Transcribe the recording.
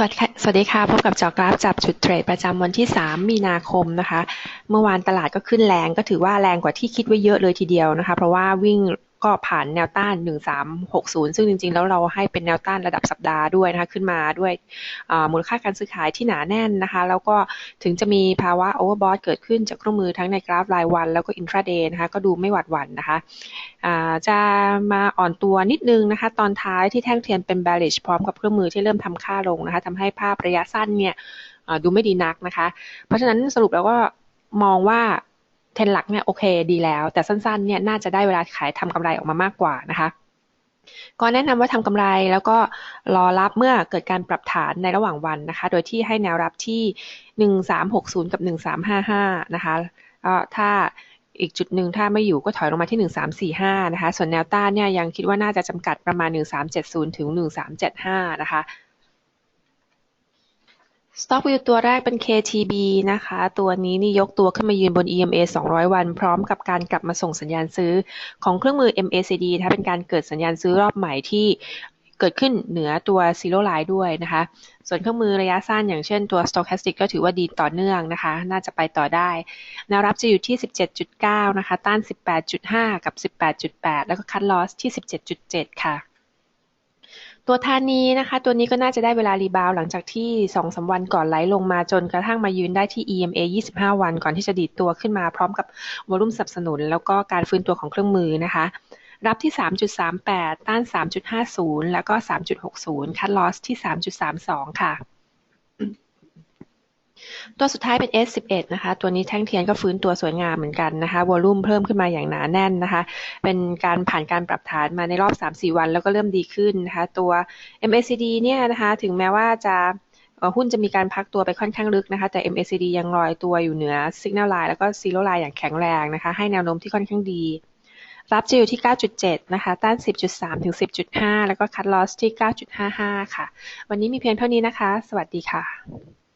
สวัสดีค่ะสวัสดีค่ะ พบกับจอกราฟจับจุดเทรดประจำวันที่ 3 มีนาคมนะคะ เมื่อวานตลาดก็ขึ้นแรงก็ถือว่าแรงกว่าที่คิดไว้เยอะเลยทีเดียวนะคะ เพราะว่าวิ่ง ก็ผ่านแนวต้าน 1360 ซึ่งจริง ๆ แล้วเราให้เป็นแนวต้านระดับสัปดาห์ด้วยนะคะ ขึ้นมาด้วยมูลค่าการซื้อขายที่หนาแน่นนะคะ แล้วก็ถึงจะมีภาวะโอเวอร์บอทเกิดขึ้นจากเครื่องมือทั้งในกราฟรายวัน แล้วก็อินทราเดย์นะคะ ก็ดูไม่หวัดหวั่นนะคะจะมาอ่อนตัวนิดนึงนะคะ ตอนท้ายที่แท่งเทียนเป็น bearish พร้อมกับเครื่องมือที่เริ่มทำค่าลงนะคะทำให้ภาพระยะสั้นเนี่ยดูไม่ดีนักนะคะ เพราะฉะนั้นสรุปแล้วก็มองว่า เทนหลักเนี่ยโอเคดีแล้ว แต่สั้นๆเนี่ยน่าจะได้เวลาขายทำกำไรออกมามากกว่านะคะก็แนะนำว่าทำกำไรแล้วก็รอรับเมื่อเกิดการปรับฐานในระหว่างวันนะคะ โดยที่ให้แนวรับที่ 1360 กับ 1355 นะคะก็ถ้าอีกจุดหนึ่งถ้าไม่อยู่ก็ถอยลงมาที่ 1345 นะคะ ส่วนแนวต้านเนี่ยยังคิดว่าน่าจะจำกัดประมาณ 1370 ถึง 1375 นะคะ Stock View ตัวแรกเป็น KTB นะคะ ตัวนี้นี่ยกตัวขึ้นมายืนบน EMA 200 วัน พร้อมกับการกลับมาส่งสัญญาณซื้อของเครื่องมือ MACD นะคะเป็นการเกิดสัญญาณซื้อรอบใหม่ที่เกิดขึ้นเหนือตัว Zero Line ด้วยนะคะ ส่วนเครื่องมือระยะสั้นอย่างเช่นตัว Stochastic ก็ถือว่าดีต่อเนื่องนะคะ น่าจะไปต่อได้แนวรับจะอยู่ที่ 17.9 นะคะ ต้าน 18.5 กับ 18.8 แล้วก็คัดลอสที่ 17.7 ค่ะ ตัวทานีนะคะ ตัวนี้ก็น่าจะได้เวลารีบาวหลังจากที่สองสาวันก่อนไหลลงมาจนกระทั่งมายืนได้ที่ EMA 25 วันก่อนที่จะดีดตัวขึ้นมาพร้อมกับวอลุ่มสนับสนุน แล้วก็การฟื้นตัวของเครื่องมือนะคะ รับที่ 3.38 ต้าน 3.50 แล้วก็ 3.60 คัดลอสที่ 3.32 ค่ะ ตัวสุดท้ายเป็น S11 นะคะ ตัวนี้แท่งเทียนก็ฟื้นตัวสวยงามเหมือนกันนะคะวอลุ่มเพิ่มขึ้นมาอย่างหนาแน่นนะคะ เป็นการผ่านการปรับฐานมาในรอบ 3-4 วัน แล้วก็เริ่มดีขึ้นนะคะ ตัว MACD เนี่ยนะคะ ถึงแม้ว่าจะหุ้นจะมีการพักตัวไปค่อนข้างลึกนะคะ แต่ MACD ยังลอยตัวอยู่เหนือ Signal Line แล้วก็ Zero Line อย่างแข็งแรงนะคะ ให้แนวโน้มที่ค่อนข้างดี รับจะอยู่ที่ 9.7 นะคะ ต้าน 10.3 ถึง 10.5 แล้วก็คัดลอสที่ 9.55 ค่ะ วันนี้มีเพียงเท่านี้นะคะ สวัสดีค่ะ